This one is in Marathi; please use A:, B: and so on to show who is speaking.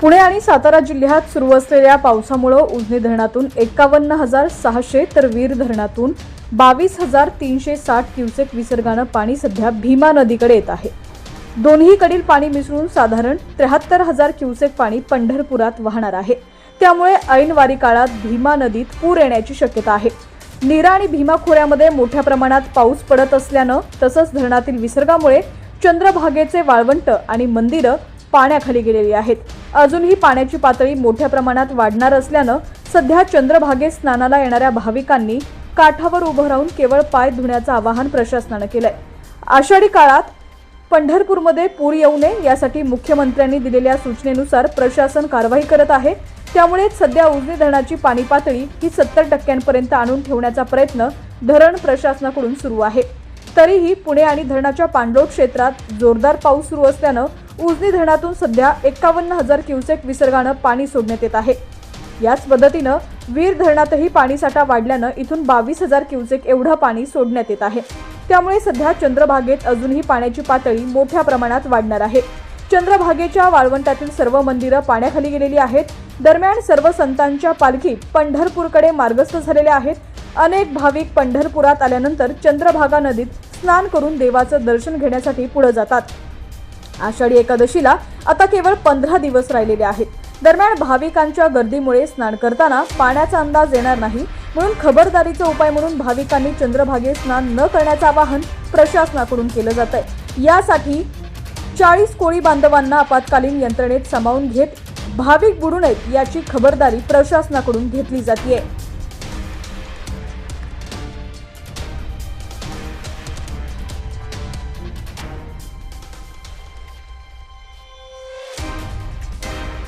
A: पुणे आणि सातारा जिल्ह्यात सुरू असलेल्या पावसामुळं उजनी धरणातून एकावन्न हजार सहाशे तर वीर धरणातून बावीस हजार तीनशे साठ क्युसेक विसर्गानं पाणी सध्या भीमा नदीकडे येत आहे. दोन्हीकडील पाणी मिसळून साधारण त्र्याहत्तर हजार क्युसेक पाणी पंढरपुरात वाहणार आहे. त्यामुळे ऐनवारी काळात भीमा नदीत पूर येण्याची शक्यता आहे. नीरा आणि भीमा खोऱ्यामध्ये मोठ्या प्रमाणात पाऊस पडत असल्यानं तसंच धरणातील विसर्गामुळे चंद्रभागेचे वाळवंट आणि मंदिरं पाण्याखाली गेलेली आहेत. अजूनही पाण्याची पातळी मोठ्या प्रमाणात वाढणार असल्यानं सध्या चंद्रभागेत स्नानाला येणाऱ्या भाविकांनी काठावर उभं राहून केवळ पाय धुण्याचं आवाहन प्रशासनानं केलंय. आषाढी काळात पंढरपूरमध्ये पूर येऊ नये यासाठी मुख्यमंत्र्यांनी दिलेल्या सूचनेनुसार प्रशासन कारवाई करत आहे. त्यामुळे सध्या उजनी धरणाची पाणी पातळी ही सत्तर टक्क्यांपर्यंत आणून ठेवण्याचा प्रयत्न धरण प्रशासनाकडून सुरू आहे. तरीही पुणे आणि धरणाच्या पाणलोट क्षेत्रात जोरदार पाऊस सुरू असल्यानं उजनी धरणातून सध्या एकावन्न हजार क्युसेक विसर्गानं पाणी सोडण्यात येत आहे. याच पद्धतीनं वीर धरणातही पाणीसाठा वाढल्यानं इथून बावीस हजार क्युसेक एवढं पाणी सोडण्यात येत आहे. त्यामुळे सध्या चंद्रभागेत अजूनही पाण्याची पातळी मोठ्या प्रमाणात वाढणार आहे. चंद्रभागेच्या वाळवंटातील सर्व मंदिरं पाण्याखाली गेलेली आहेत. दरम्यान सर्व संतांच्या पालखी पंढरपूरकडे मार्गस्थ झालेल्या आहेत. अनेक भाविक पंढरपुरात आल्यानंतर चंद्रभागा नदीत स्नान करून देवाचं दर्शन घेण्यासाठी पुढे जातात. आषाढी एकादशीला आता केवळ पंधरा दिवस राहिलेले आहेत. दरम्यान भाविकांच्या गर्दीमुळे स्नान करताना पाण्याचा अंदाज येणार नाही. म्हणून खबरदारीचा उपाय म्हणून भाविकांनी चंद्रभागे स्नान न करण्याचं आवाहन प्रशासनाकडून केलं जात आहे यासाठी चाळीस कोळी बांधवांना आपत्कालीन यंत्रणेत सामावून घेत भाविक बुडू नयेत याची खबरदारी प्रशासनाकडून घेतली जाते